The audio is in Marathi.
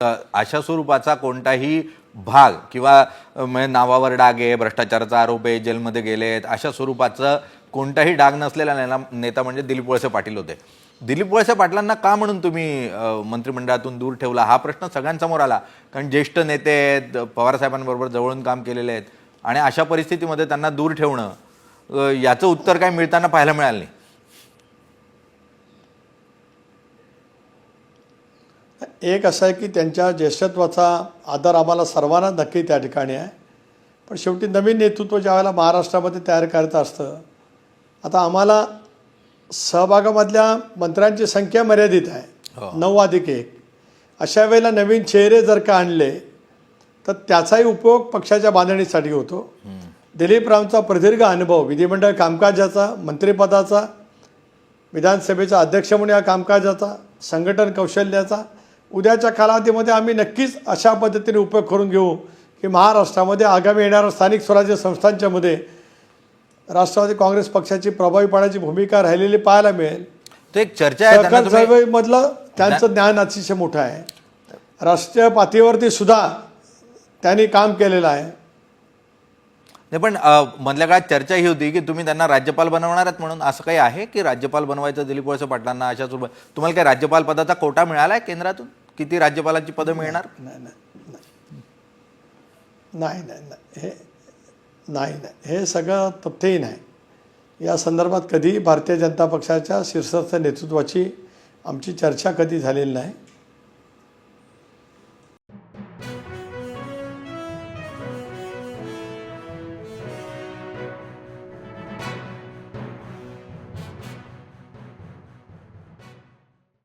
अशा स्वरूपाचा कोणताही भाग किंवा म्हणजे नावावर डाग आहे भ्रष्टाचाराचा आरोप आहे जेलमध्ये गेलेत अशा स्वरूपाचं कोणताही डाग नसलेला नेता म्हणजे दिलीप वळसे पाटील होते. दिलीप वळसे पाटलांना का म्हणून तुम्ही मंत्रिमंडळातून दूर ठेवला? हा प्रश्न सगळ्यांसमोर आला. कारण ज्येष्ठ नेते आहेत पवारसाहेबांबरोबर जवळून काम केलेले आहेत. आणि अशा परिस्थितीमध्ये त्यांना दूर ठेवणं याचं उत्तर काय मिळताना पाहायला मिळालं नाही. एक असं आहे की त्यांच्या ज्येष्ठत्वाचा आदर आम्हाला सर्वांना नक्की त्या ठिकाणी आहे. पण शेवटी नवीन नेतृत्व ज्यावेळेला महाराष्ट्रामध्ये तयार करायचं असतं आता आम्हाला सहभागामधल्या मंत्र्यांची संख्या मर्यादित आहे. नऊ अधिक एक. अशा वेळेला नवीन चेहरे जर का आणले तर त्याचाही उपयोग पक्षाच्या बांधणीसाठी होतो. दिलीप रावचा प्रदीर्घ अनुभव विधिमंडळ कामकाजाचा मंत्रिपदाचा विधानसभेचा अध्यक्ष म्हणून या कामकाजाचा संघटन कौशल्याचा उद्याच्या कालावधीमध्ये आम्ही नक्कीच अशा पद्धतीने उपयोग करून घेऊ की महाराष्ट्रामध्ये आगामी येणाऱ्या स्थानिक स्वराज्य संस्थांच्यामध्ये राष्ट्रवादी काँग्रेस पक्षाची प्रभावीपणाची भूमिका राहिलेली पाहायला मिळेल. तो एक चर्चा सहकार चळवळीमधलं त्यांचं ज्ञान अतिशय मोठं आहे. राष्ट्रीय पातळीवरती सुद्धा त्यांनी काम केलेलं आहे. नाही पण मधल्या काळात चर्चा ही होती की तुम्ही त्यांना राज्यपाल बनवणार आहात म्हणून. असं काही आहे की राज्यपाल बनवायचं दिलीप वळसे पाटलांना अशा स्वरूपात तुम्हाला काही राज्यपाल पदाचा कोटा मिळाला आहे केंद्रातून? किती राज्यपालांची पदं मिळणार? नाही नाही नाही. नाही नाही हे नाही नाही. हे सगळं तथ्यही नाही. या संदर्भात कधी भारतीय जनता पक्षाच्या शीर्षस्थ नेतृत्वाची आमची चर्चा कधी झालेली नाही.